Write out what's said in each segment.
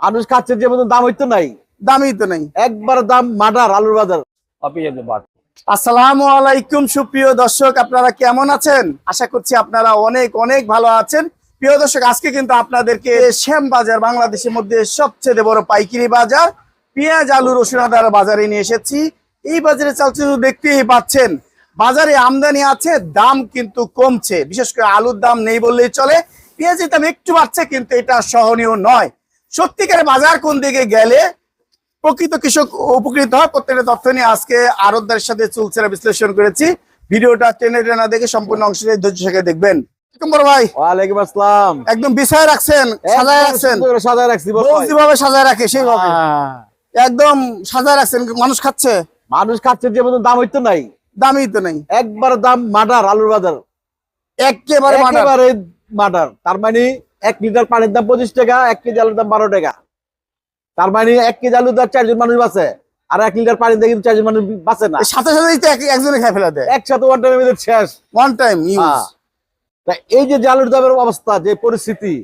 মানুষ খাচ্ছে যে মতন দাম হইতো নাই। দামই তো নাই। একবার দাম মাডার আলুর বাজার। আসসালামু আলাইকুম সুপ্রিয় দর্শক আপনারা কেমন আছেন? আশা করছি আপনারা অনেক অনেক ভালো আছেন। প্রিয় দর্শক আজকে কিন্তু আপনাদেরকে শ্যাম বাজার বাংলাদেশের মধ্যে সবচেয়ে বড় পাইকারি বাজার পেঁয়াজ আলু রসুন আদার বাজারে নিয়ে এসেছি। এই বাজারে চালচিত্র দেখতেই পাচ্ছেন বাজারে আমদানি আছে দাম কিন্তু কমছে। বিশেষ করে আলুর দাম নেই বললেই চলে পেঁয়াজের দাম একটু বাড়ছে কিন্তু এটা সহনীয় নয়। সত্যিকারে বাজার কোন দিকে গেলে প্রকৃত কৃষক উপকৃত হয়? প্রত্যেকটা তথ্য নিয়ে আজকে আরবদারের সাথে চুলচেরা বিশ্লেষণ করেছি। ভিডিওটা টেনে টেনা দেখে সম্পূর্ণ অংশে ধৈর্য সঙ্গে দেখবেন। ভাই। ওয়ালাইকুম আসসালাম। একদম বিছায় রাখছেন সাজায় রাখছেন। সাজায় রাখছি যেভাবে সাজায় রাখে সেইভাবে। হ্যাঁ। একদম সাজায় রাখছেন মানুষ খাচ্ছে? মানুষ খাচ্ছে যে মতন দাম হইতো নাই। দামই তো নেই। একবার দাম মাটার আলুর বাজার। একেবারে মাটার। তার মানে এক লিটার পানির দাম পঁচিশ টাকা এক কেজি আলুর দাম বারো টাকা। তার মানে এক কেজি আলুর দাম চারজন মানুষ বাঁচে আর এক লিটার দাম কিন্তু চারজন মানুষ বাঁচে না। সাথে এক- একজনে খেয়ে ফেলা দেয়। একসাথে ওয়ান টাইমের শেষ। ওয়ান টাইম হ্যাঁ। তা এই যে আলুর দামের অবস্থা যে পরিস্থিতি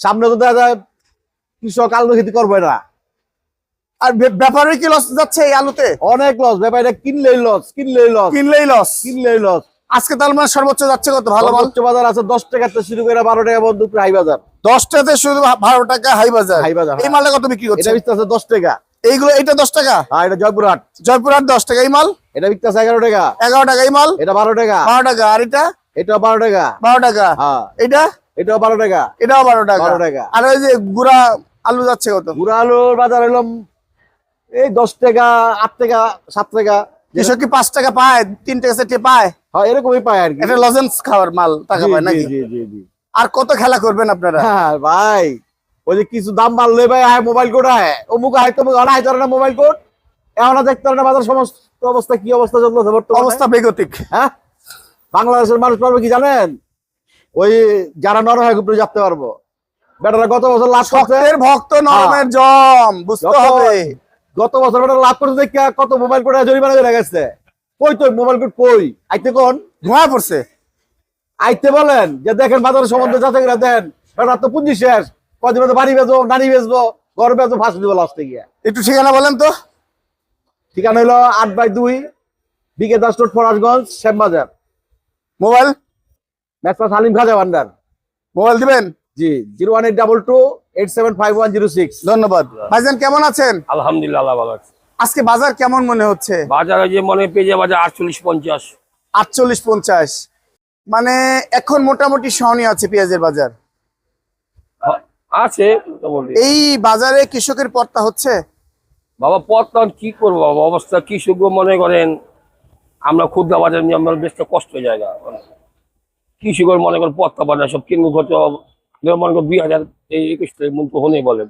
সামনে তো দেখা যায় কৃষক আলু খেতে করবে না। আর ব্যাপারে কি লস যাচ্ছে এই আলুতে? অনেক লস ব্যাপারটা কিনলেই লস কিনলেই লস কিনলেই লস কিনলেই লস আজকে তার মানে সর্বোচ্চ যাচ্ছে কত? ভালো মাল সর্বোচ্চ বাজার আছে দশ টাকা থেকে শুরু করে বারো টাকা পর্যন্ত হাই বাজার। দশটাতে শুধু বারো টাকা হাই বাজার। হাই বাজার, এই হ্যাঁ। মালটা কত বিক্রি করছে এটা বিকতে আছে দশ টাকা। এইগুলো এটা দশ টাকা? আর এটা জয়পুরহাট। জয়পুরহাট দশ টাকা এই মাল? এটা বিকতে আছে এগারো টাকা। এগারো টাকা এই মাল? এটা বারো টাকা। বারো টাকা আর এটা? এটা বারো টাকা। বারো টাকা। হ্যাঁ। এটা এটাও বারো টাকা। এটাও বারো টাকা। বারো টাকা। আর ওই যে গুড়া আলু যাচ্ছে কত? গুড়া আলুর বাজার এলাম এই দশ টাকা আট টাকা সাত টাকা। কৃষক কি পাঁচ টাকা পায়? তিন টাকা সেটে পায়? হ্যাঁ এরকমই পায় আর কি। এটা লজেন্স খাওয়ার মাল টাকা পায় নাকি? জি, জি, জি। আর কত খেলা করবেন আপনারা? হ্যাঁ ভাই ওই যে কিছু দাম বাড়লে ভাই হ্যাঁ মোবাইল কোড হ্যাঁ অমুক তমুক হাই না মোবাইল কোড এখন দেখতে না বাজার সমস্ত অবস্থা কি অবস্থা চলতেছে বর্তমানে। অবস্থা বেগতিক। হ্যাঁ? বাংলাদেশের মানুষ পারবে কি জানেন? ওই যারা নর হয় যাতে পারব। বেটারা গত বছর লাভ শক্তের ভক্ত নরমের জম বুঝতে হবে। গত বছর বেটারা লাভ দেখে কত মোবাইল কোড জরিমানা করে গেছে। কই তো মোবাইল কোড কই? আইতে কোন? ধোঁয়া পড়ছে। আইতে বলেন যে দেখেন বাজারের সম্বন্ধে যাচাই করে দেন। বেটা তো পুঁজি শেষ। কদিন বাড়ি বেচবো নারী বেচবো ঘর বেচবো ফাঁসি দিব লাস্টে গিয়া। একটু ঠিকানা বলেন তো। ঠিকানা হলো আট বাই দুই BK Das road Farashganj Shyambazar. Mobile? মেসপা Salim Khaja Bhandar. Mobile দিবেন? জি zero one eight double two eight seven five one zero six. ধন্যবাদ। ভাইজান কেমন আছেন? আলহামদুলিল্লাহ আল্লাহ ভালো আছে। আজকে বাজার কেমন মনে হচ্ছে? বাজার ওই যে মনে পেয়ে বাজার আটচল্লিশ পঞ্চাশ। আটচল্লিশ পঞ্চাশ। মানে এখন মোটামুটি সহনীয় আছে পেঁয়াজের বাজার? আছে এই বাজারে কৃষকের পর্তা হচ্ছে? বাবা পথ কি করব বাবা? অবস্থা কৃষক মনে করেন আমরা ক্ষুদ্র বাজার নিয়ে আমরা বেশ কষ্ট জায়গা। কৃষকের মনে করেন পত্তা বাজার সব কিনবো ধরো মনে করেন দুই হাজার এই একুশ টাকা মন তো হনেই বলে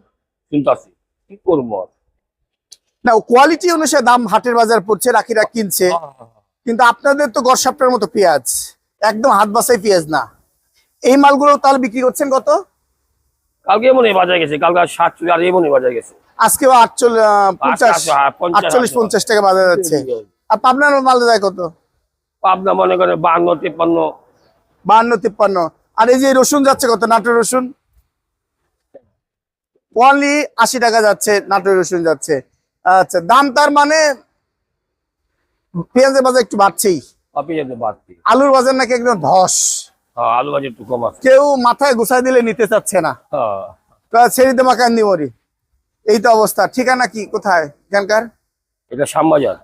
শুনতাছি কি করব আর? না কোয়ালিটি অনুসারে দাম হাটের বাজার পড়ছে রাখিরা কিনছে। কিন্তু আপনাদের তো গড়সাপটার মতো পেঁয়াজ। একদম হাত বাসাই পেঁয়াজ না। এই মালগুলো তাহলে বিক্রি করছেন কত? কালকে মনে বাজার গেছে কালকে সাতচল্লিশ আর মনে বাজার গেছে। আজকেও আটচল্লিশ পঞ্চাশ আচ্ছা, হ্যাঁ, আটচল্লিশ। পঞ্চাশ টাকা বাজার যাচ্ছে। আর পাবনার মাল যায় কত? পাবনা মনে করেন বান্ন তিপ্পান্ন। তিপ্পান্ন। আর এই যে রসুন যাচ্ছে কত? নাটোর রসুন? অনলি আশি টাকা যাচ্ছে নাটোর রসুন যাচ্ছে। আচ্ছা দাম তার মানে পেঁয়াজের বাজার একটু বাড়ছেই। আলুর বাজার নাকি একদম ধস। হ্যাঁ আলু বাজার একটু কম আছে। কেউ মাথায় গুছাই দিলে নিতে চাচ্ছে না। হ্যাঁ। ছেড়িতে মাকান মরি এই তো অবস্থা। ঠিকানা কি? কোথায়? এখানকার? এটা শ্যামবাজার।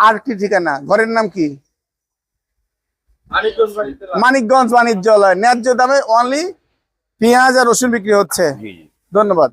আর কি ঠিকানা? ঘরের নাম কি? মানিকগঞ্জ বাণিজ্যালয় ন্যায্য দামে অনলি পেঁয়াজ আর রসুন বিক্রি হচ্ছে। ধন্যবাদ।